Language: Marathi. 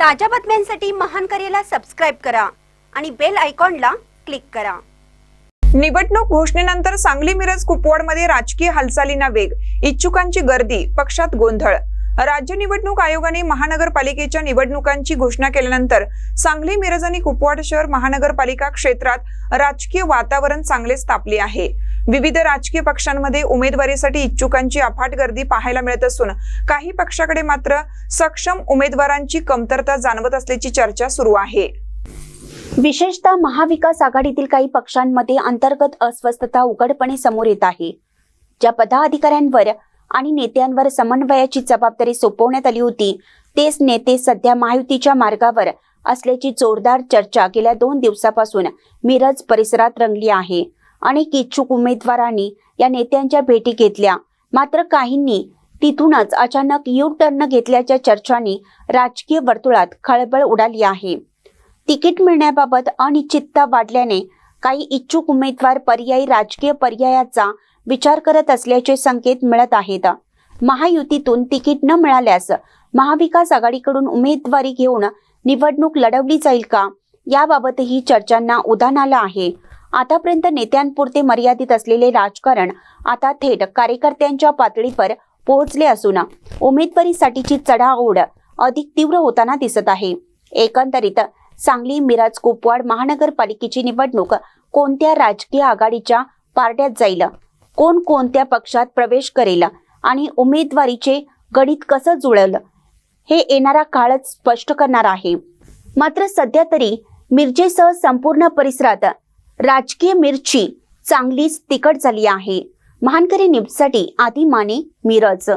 ताज्या बातम्यांसाठी महान करेला सबस्क्राईब करा आणि बेल आयकॉनला क्लिक करा. निवडणूक घोषणेनंतर सांगली मिरज कुपवाडमध्ये राजकीय हालचालींना वेग. इच्छुकांची गर्दी पक्षात गोंधळ. राज्य निवडणूक आयोगाने महानगरपालिकेच्या निवडणुकांची घोषणा केल्यानंतर सांगली मिरज आणि कुपवाड शहर महानगरपालिका क्षेत्रात राजकीय वातावरण चांगलेच तापले आहे. विविध राजकीय पक्षांमध्ये उमेदवारीसाठी इच्छुकांची अफाट गर्दी पाहायला मिळत असून काही पक्षाकडे मात्र सक्षम उमेदवारांची कमतरता जाणवत असल्याची चर्चा सुरू आहे. विशेषतः महाविकास आघाडीतील काही पक्षांमध्ये अंतर्गत अस्वस्थता उघडपणे समोर येत आहे. ज्या पदाधिकाऱ्यांवर आणि नेत्यांवर समन्वयाची जबाबदारी सोपवण्यात आली होती. तेच नेते सध्या महायुतीच्या मार्गावर असल्याची जोरदार चर्चा गेल्या दोन दिवसापासून मिरज परिसरात रंगली आहे. अनेक इच्छुक उमेदवारांनी या नेत्यांच्या भेटी घेतल्या. मात्र काहींनी तिथूनच अचानक यू टर्न घेतल्याच्या चर्चांनी राजकीय वर्तुळात खळबळ उडाली आहे. तिकीट मिळण्याबाबत अनिश्चितता वाढल्याने काही इच्छुक उमेदवार पर्यायी राजकीय पर्यायाचा विचार करत असल्याचे संकेत मिळत आहेत. महायुतीतून तिकीट न मिळाल्यास महाविकास आघाडीकडून उमेदवारी घेऊन निवडणूक लढवली जाईल का? याबाबतही चर्चांना उधाण आलं आहे. आतापर्यंत नेत्यांपुरते मर्यादित असलेले राजकारण आता थेट कार्यकर्त्यांच्या पातळीवर पोहोचले असून उमेदवारीसाठीची चढाओढ अधिक तीव्र होताना दिसत आहे. एकंदरीत सांगली मिराज कुपवाड महानगरपालिकेची निवडणूक कोणत्या राजकीय आघाडीच्या पारड्यात जाईल? कोण कोणत्या पक्षात प्रवेश करेल? आणि उमेदवारीचे गणित कसं जुळेल? हे येणारा काळच स्पष्ट करणार आहे. मात्र सध्या तरी मिरजेसह संपूर्ण परिसरात राजकीय मिरची चांगलीच तिखट झाली आहे. महानकरी न्यूजसाठी आदी माने मिरज.